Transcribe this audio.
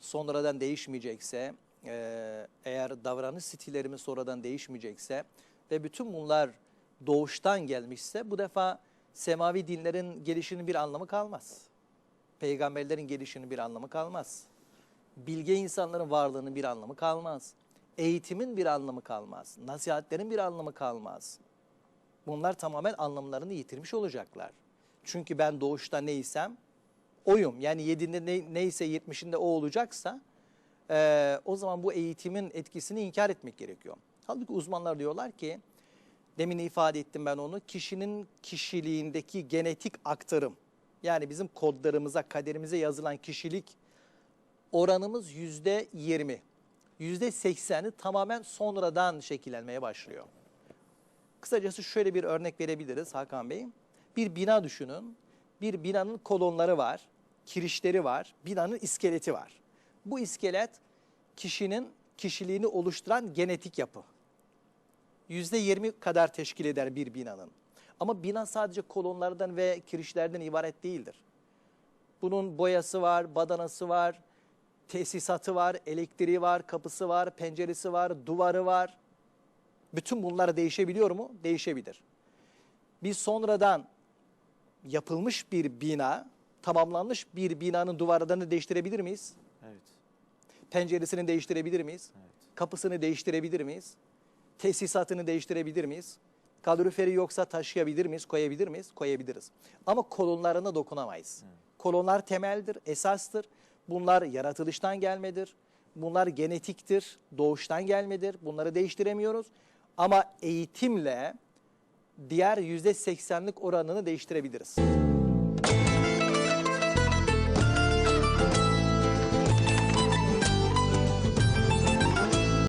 sonradan değişmeyecekse, e, eğer davranış stillerimiz sonradan değişmeyecekse ve bütün bunlar doğuştan gelmişse bu defa semavi dinlerin gelişinin bir anlamı kalmaz. Peygamberlerin gelişinin bir anlamı kalmaz. Bilge insanların varlığının bir anlamı kalmaz. Eğitimin bir anlamı kalmaz. Nasihatlerin bir anlamı kalmaz. Bunlar tamamen anlamlarını yitirmiş olacaklar. Çünkü ben doğuşta neysem oyum. Yani yediğinde ne, neyse yetmişinde o olacaksa eee, o zaman bu eğitimin etkisini inkar etmek gerekiyor. Halbuki uzmanlar diyorlar ki demin ifade ettim ben onu kişinin kişiliğindeki genetik aktarım yani bizim kodlarımıza kaderimize yazılan kişilik oranımız yüzde yirmi. Yüzde sekseni tamamen sonradan şekillenmeye başlıyor. Kısacası şöyle bir örnek verebiliriz Hakan Bey. Bir bina düşünün. Bir binanın kolonları var, kirişleri var, binanın iskeleti var. Bu iskelet kişinin kişiliğini oluşturan genetik yapı. Yüzde yirmi kadar teşkil eder bir binanın. Ama bina sadece kolonlardan ve kirişlerden ibaret değildir. Bunun boyası var, badanası var, tesisatı var, elektriği var, kapısı var, penceresi var, duvarı var. Bütün bunlar değişebiliyor mu? Değişebilir. Biz sonradan yapılmış bir bina, tamamlanmış bir binanın duvarlarını değiştirebilir miyiz? Evet. Penceresini değiştirebilir miyiz? Evet. Kapısını değiştirebilir miyiz? Tesisatını değiştirebilir miyiz? Kaloriferi yoksa taşıyabilir miyiz, koyabilir miyiz? Koyabiliriz. Ama kolonlarına dokunamayız. Kolonlar temeldir, esastır. Bunlar yaratılıştan gelmedir. Bunlar genetiktir, doğuştan gelmedir. Bunları değiştiremiyoruz. Ama eğitimle diğer yüzde seksenlik oranını değiştirebiliriz.